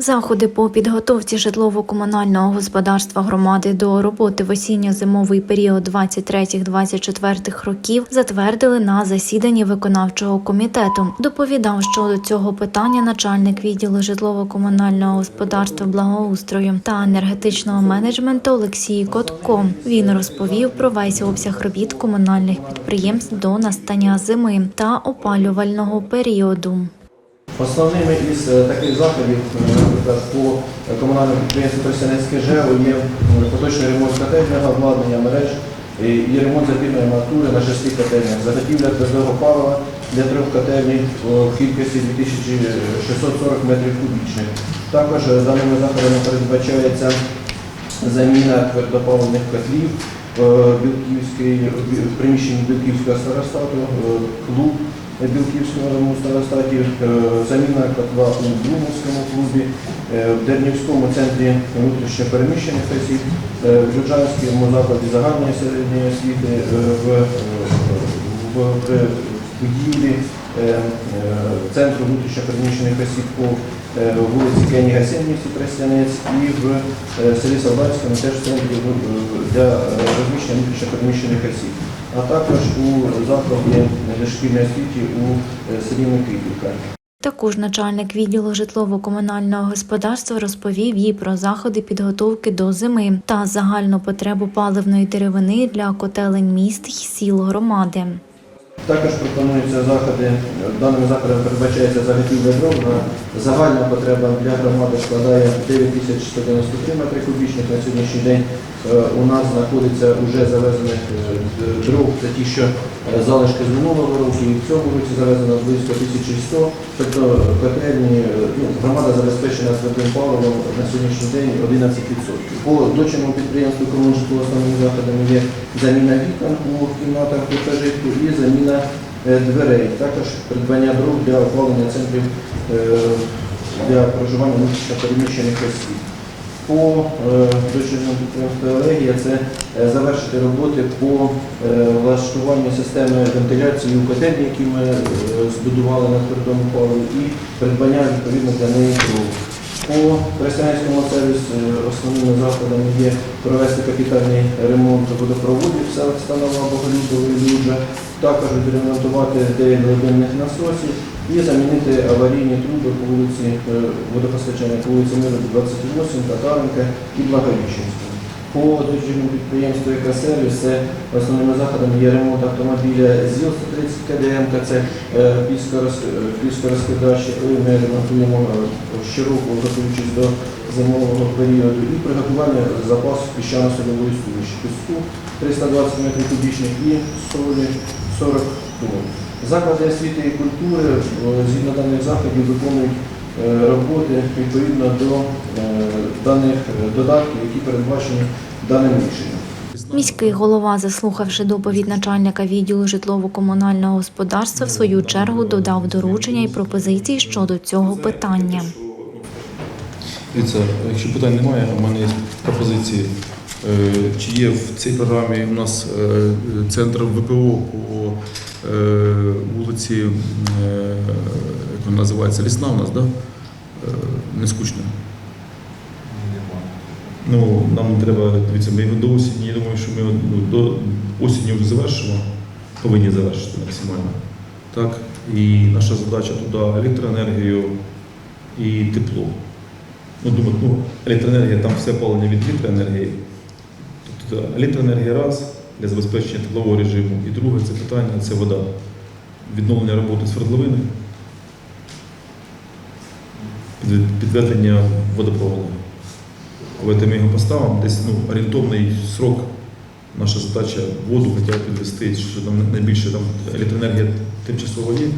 Заходи по підготовці житлово-комунального господарства громади до роботи в осінньо-зимовий період 23-24 років затвердили на засіданні виконавчого комітету. Доповідав щодо цього питання начальник відділу житлово-комунального господарства благоустрою та енергетичного менеджменту Олексій Котко. Він розповів про весь обсяг робіт комунальних підприємств до настання зими та опалювального періоду. Основними із е, таких заходів, е, по комунальному підприємству Тростянецьке ЖЕО є е, поточний ремонт котельного обладнання мереж і ремонт запірної арматури на шести котельнях, заготівля твердого палива для трьох котельні в кількості 2640 метрів кубічних. Також даними заходами передбачається заміна твердопаливних котлів в приміщенні Білківського старостату, клуб Старостаті, е, заміна котла у Думовському клубі, е, в Дернівському центрі внутрішньо переміщених осіб, е, в Джуджанському закладі загальної середньої освіти, е, в, е, в, в будівлі е, е, Центру внутрішньо переміщених осіб по е, вулиці Кеніга 7 в Тростянець і в е, селі Солдатському теж центрі е, для е, розміщення внутрішньо переміщених осіб. А також у закладі дошкільної освіті у е, селі Микитівка. Також начальник відділу житлово-комунального господарства розповів їй про заходи підготовки до зими та загальну потребу паливної деревини для котелень міст й сіл громади. Також пропонуються заходи, даними заходами передбачається заготівля дров. Загальна потреба для громади складає 9193 метри кубічних. На сьогоднішній день е, у нас знаходиться вже завезених е, дров, це ті, що е, залишки з минулого року, і в цьому році завезено близько 1100. Тобто котельні, ну, громада забезпечена твердим паливом на сьогоднішній день 11%. По дочинному підприємству комунжитло основними заходами є заміна вікон у кімнатах гуртожитку і заміна е, дверей. Також придбання дров для опалення центрів е, для проживання внутрішньо переміщених осіб. По е, дочірньому підприємству це е, завершити роботи по влаштуванню системи вентиляції у котельні, які ми збудували на твердому паливі, і придбання відповідно для неї дров. По Християнському сервісу е, основними заходами є провести капітальний ремонт водопроводів в селах Станова, Боголюбова і Люджа, також відремонтувати 9 глибинних насосів і замінити аварійні труби по вулиці е, водопостачання по вулиці Миру 28, Татаренка і Благовіщенська. По дочірньому підприємству «Екосервіс» основними заходами є ремонт автомобіля ЗІЛ-130 КДМ, це е, піскорозкидач, який ми ремонтуємо е, щороку, готуючись до зимового періоду, і приготування запасу піщано-сольової суміші. Піску 320 метрів кубічних і солі 40 тонн. Заклади освіти і культури е, згідно даних заходів виконують е, роботи відповідно до е, даних е, додатків, які передбачені даним рішенням. Міський голова, заслухавши доповідь начальника відділу житлово-комунального господарства, в свою чергу додав доручення і пропозиції щодо цього питання. Дивіться, якщо питань немає, у мене є пропозиції. Е, Чи є в цій програмі у нас е, центр ВПО по е, вулиці, е, як вона називається, лісна у нас, да? Е, Не скучно. Ну, нам треба, дивіться, ми до осені, я думаю, що ми ну, до осені вже завершимо, повинні завершити максимально. Так? І наша задача туди електроенергію і тепло. Ну, думаю, ну, електроенергія, там все опалення від електроенергії. Тобто електроенергія раз для забезпечення теплового режиму, і друге це питання це вода. Відновлення роботи свердловини, підведення водопроводу. Коли ми його поставимо, десь ну, орієнтовний срок, наша задача воду хоча б підвести, що нам найбільше там електроенергія тимчасово є,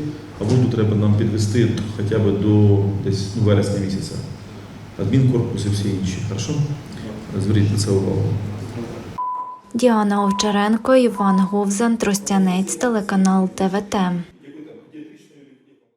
а воду треба нам підвести хоча б до десь ну, вересня місяця. Адмінкорпус і всі інші. Хорошо? Зверніть на це увагу. Діана Овчаренко, Іван Говзан, Тростянець, телеканал ТВТ.